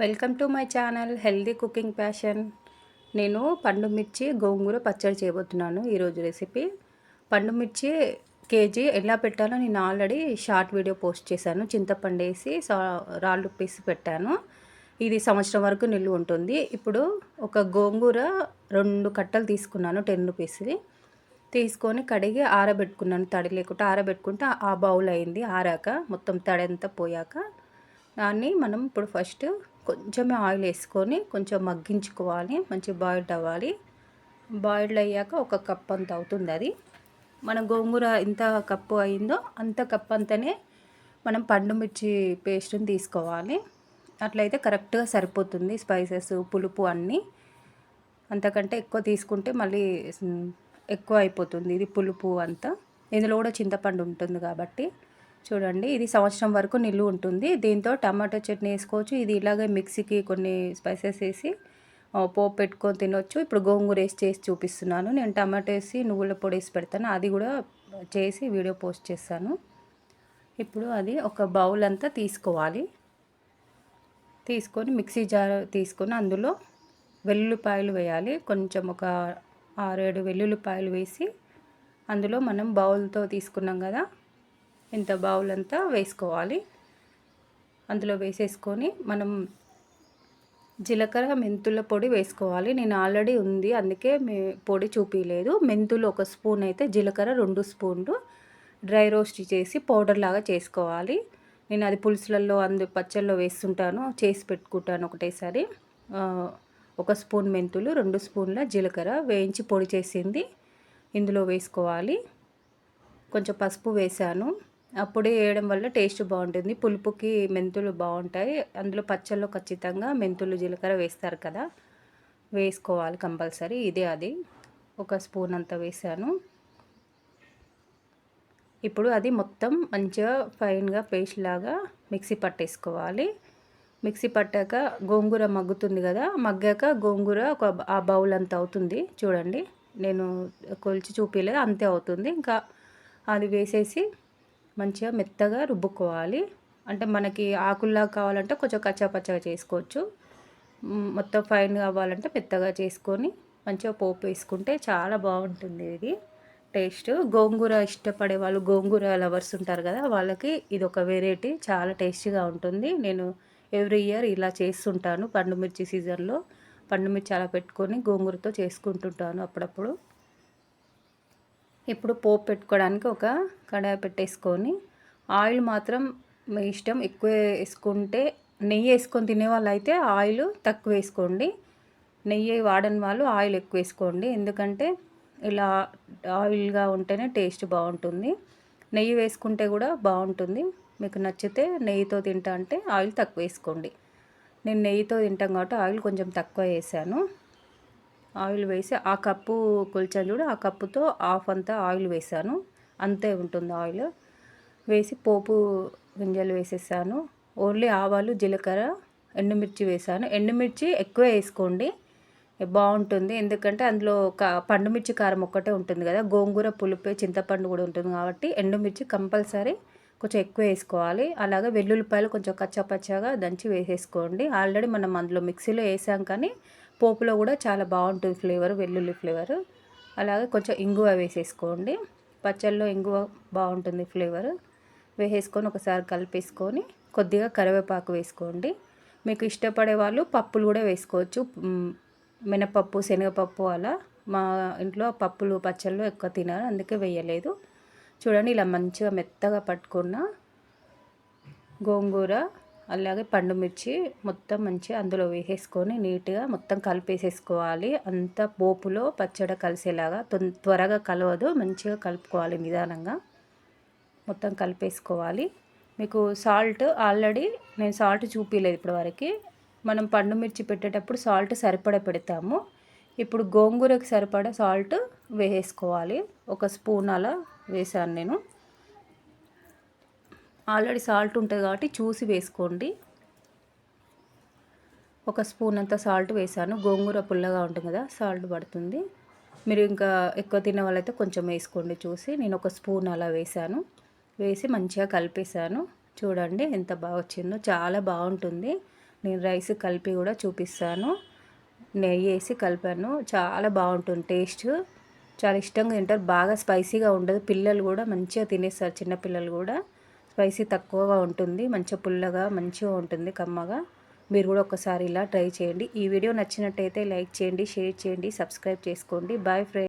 Welcome to my channel healthy cooking passion. నేను పండు మిర్చి గోంగూర పచ్చడి చేయబోతున్నాను ఈరోజు రెసిపీ. పండు మిర్చి కేజీ ఎలా పెట్టాలో నేను ఆల్రెడీ షార్ట్ వీడియో పోస్ట్ చేశాను. చింతపండు వేసి రాళ్ళు పీసి పెట్టాను. ఇది సంవత్సరం వరకు నిల్వ ఉంటుంది. ఇప్పుడు ఒక గోంగూర రెండు కట్టలు తీసుకున్నాను టెన్ రూపీస్ది తీసుకొని కడిగి ఆరబెట్టుకున్నాను. తడి లేకుండా ఆరబెట్టుకుంటే ఆ బౌల్ అయింది ఆరాక మొత్తం తడంతా పోయాక. దాన్ని మనం ఇప్పుడు ఫస్ట్ కొంచెమే ఆయిల్ వేసుకొని కొంచెం మగ్గించుకోవాలి మంచి బాయిల్డ్ అవ్వాలి. బాయిల్డ్ అయ్యాక ఒక కప్ అంత అవుతుంది అది. మన గోంగూర ఎంత కప్పు అయిందో అంత కప్ అంతనే మనం పండు మిర్చి పేస్ట్ని తీసుకోవాలి. అట్లయితే కరెక్ట్గా సరిపోతుంది స్పైసెస్ పులుపు అన్నీ. అంతకంటే ఎక్కువ తీసుకుంటే మళ్ళీ ఎక్కువ అయిపోతుంది ఇది పులుపు అంతా. ఇందులో కూడా చింతపండు ఉంటుంది కాబట్టి చూడండి ఇది సంవత్సరం వరకు నిల్వ ఉంటుంది. దీంతో టమాటో చట్నీ వేసుకోవచ్చు. ఇది ఇలాగే మిక్సీకి కొన్ని స్పైసెస్ వేసి పోపు పెట్టుకొని తినొచ్చు. ఇప్పుడు గోంగూర వేసి చేసి చూపిస్తున్నాను. నేను టమాటో వేసి నువ్వుల పొడి వేసి పెడతాను. అది కూడా చేసి వీడియో పోస్ట్ చేస్తాను. ఇప్పుడు అది ఒక బౌల్ అంతా తీసుకోవాలి. తీసుకొని మిక్సీ జార్ తీసుకొని అందులో వెల్లుల్లిపాయలు వేయాలి. కొంచెం ఒక ఆరేడు వెల్లుల్లిపాయలు వేసి అందులో మనం బౌల్తో తీసుకున్నాం కదా ఇంత బావులంతా వేసుకోవాలి. అందులో వేసేసుకొని మనం జీలకర్ర మెంతుల పొడి వేసుకోవాలి. నేను ఆల్రెడీ ఉంది అందుకే మే పొడి చూపించలేదు మెంతులు ఒక స్పూన్ అయితే జీలకర్ర రెండు స్పూన్లు. డ్రై రోస్ట్ చేసి పౌడర్ లాగా చేసుకోవాలి. నేను అది పులుసులలో అందు పచ్చళ్ళలో వేస్తుంటాను చేసి పెట్టుకుంటాను ఒకటేసారి. ఒక స్పూన్ మెంతులు రెండు స్పూన్ల జీలకర్ర వేయించి పొడి చేసింది. ఇందులో వేసుకోవాలి. కొంచెం పసుపు వేసాను అప్పుడే వేయడం వల్ల టేస్ట్ బాగుంటుంది. పులుపుకి మెంతులు బాగుంటాయి. అందులో పచ్చళ్ళు ఖచ్చితంగా మెంతులు జీలకర్ర వేస్తారు కదా. వేసుకోవాలి కంపల్సరీ. ఇదే అది. ఒక స్పూన్ అంత వేసాను. ఇప్పుడు అది మొత్తం మంచిగా ఫైన్గా పేస్ట్ లాగా మిక్సీ పట్టేసుకోవాలి. మిక్సీ పట్టాక గోంగూర మగ్గుతుంది కదా. మగ్గాక గోంగూర ఒక ఆ బౌల్ అంత అవుతుంది. చూడండి. నేను కొలిచి చూపించలేదు అంతే అవుతుంది. ఇంకా అది వేసేసి మంచిగా మెత్తగా రుబ్బుకోవాలి. అంటే మనకి ఆకుల్లా కావాలంటే కొంచెం కచ్చాపచ్చగా చేసుకోవచ్చు. మొత్తం ఫైన్ కావాలంటే మెత్తగా చేసుకొని మంచిగా పోపు వేసుకుంటే చాలా బాగుంటుంది ఇది. టేస్ట్. గోంగూర ఇష్టపడే వాళ్ళు గోంగూర లవర్స్ ఉంటారు కదా వాళ్ళకి ఇది ఒక వెరైటీ చాలా టేస్టీగా ఉంటుంది. నేను ఎవ్రీ ఇయర్ ఇలా చేస్తుంటాను. పండు మిర్చి సీజన్లో పండు మిర్చి అలా పెట్టుకొని గోంగూరతో చేసుకుంటుంటాను అప్పుడప్పుడు. ఇప్పుడు పోపు పెట్టుకోవడానికి ఒక కడాయి పెట్టేసుకొని ఆయిల్ మాత్రం మీ ఇష్టం ఎక్కువ వేసుకుంటే నెయ్యి వేసుకొని తినే వాళ్ళు అయితే ఆయిల్ తక్కువ వేసుకోండి. నెయ్యి వాడని వాళ్ళు ఆయిల్ ఎక్కువ వేసుకోండి. ఎందుకంటే ఇలా ఆయిల్గా ఉంటేనే టేస్ట్ బాగుంటుంది. నెయ్యి వేసుకుంటే కూడా బాగుంటుంది. మీకు నచ్చితే నెయ్యితో తింటా అంటే ఆయిల్ తక్కువ వేసుకోండి. నేను నెయ్యితో తింటాం కాబట్టి ఆయిల్ కొంచెం తక్కువ వేసాను. ఆయిల్ వేసి ఆ కప్పు కొలిచాను చూడు ఆ కప్పుతో హాఫ్ అంతా ఆయిల్ వేసాను. అంతే ఉంటుంది ఆయిల్. వేసి పోపు గింజలు వేసేసాను. ఓన్లీ ఆవాలు జీలకర్ర ఎండుమిర్చి వేసాను. ఎండుమిర్చి ఎక్కువ వేసుకోండి. బాగుంటుంది. ఎందుకంటే అందులో కా పండుమిర్చి కారం ఒక్కటే ఉంటుంది కదా. గోంగూర పులుపు చింతపండు కూడా ఉంటుంది కాబట్టి ఎండుమిర్చి కంపల్సరీ కొంచెం ఎక్కువ వేసుకోవాలి. అలాగే వెల్లుల్లిపాయలు కొంచెం కచ్చాపచ్చాగా దంచి వేసేసుకోండి. ఆల్రెడీ మనం అందులో మిక్సీలో వేసాం కానీ పోపులో కూడా చాలా బాగుంటుంది ఫ్లేవర్ వెల్లుల్లి ఫ్లేవర్. అలాగే కొంచెం ఇంగువ వేసేసుకోండి. పచ్చళ్ళలో ఇంగువ బాగుంటుంది ఫ్లేవర్. వేసేసుకొని ఒకసారి కలిపేసుకొని కొద్దిగా కరివేపాకు వేసుకోండి. మీకు ఇష్టపడే వాళ్ళు పప్పులు కూడా వేసుకోవచ్చు. మినపప్పు శనగపప్పు అలా మా ఇంట్లో పప్పులు పచ్చళ్ళు ఎక్కువ తినారు అందుకే వేయలేదు. చూడండి ఇలా మంచిగా మెత్తగా పట్టుకున్న గోంగూర అలాగే పండు మిర్చి మొత్తం మంచిగా అందులో వేసేసుకొని నీట్గా మొత్తం కలిపేసేసుకోవాలి. అంత పోపులో పచ్చడి కలిసేలాగా త్వరగా కలవదు. మంచిగా కలుపుకోవాలి నిదానంగా. మొత్తం కలిపేసుకోవాలి. మీకు సాల్ట్ ఆల్రెడీ నేను సాల్ట్ చూపించలేదు ఇప్పటివరకు మనం పండు మిర్చి పెట్టేటప్పుడు సాల్ట్ సరిపడ పెడతాము. ఇప్పుడు గోంగూరకు సరిపడా సాల్ట్ వేసేసుకోవాలి. ఒక స్పూన్ అలా వేసాను నేను. ఆల్రెడీ సాల్ట్ ఉంటుంది కాబట్టి చూసి వేసుకోండి. ఒక స్పూన్ అంత సాల్ట్ వేసాను. గోంగూర పుల్లగా ఉంటుంది కదా సాల్ట్ పడుతుంది. మీరు ఇంకా ఎక్కువ తినే వాళ్ళైతే కొంచెం వేసుకోండి చూసి. నేను ఒక స్పూన్ అలా వేసాను. వేసి మంచిగా కలిపేసాను చూడండి ఎంత బాగా వచ్చిందో. చాలా బాగుంటుంది. నేను రైస్ కలిపి కూడా చూపిస్తాను. నెయ్యి వేసి కలిపాను. చాలా బాగుంటుంది టేస్ట్. చాలా ఇష్టంగా తింటారు. బాగా స్పైసీగా ఉండదు. పిల్లలు కూడా మంచిగా తినేస్తారు. చిన్నపిల్లలు కూడా. స్పైసీ తక్కువగా ఉంటుంది మంచిగా పుల్లగా మంచిగా ఉంటుంది కమ్మగా. మీరు కూడా ఒకసారి ఇలా ట్రై చేయండి. ఈ వీడియో నచ్చినట్టయితే లైక్ చేయండి షేర్ చేయండి సబ్స్క్రైబ్ చేసుకోండి. Boy friend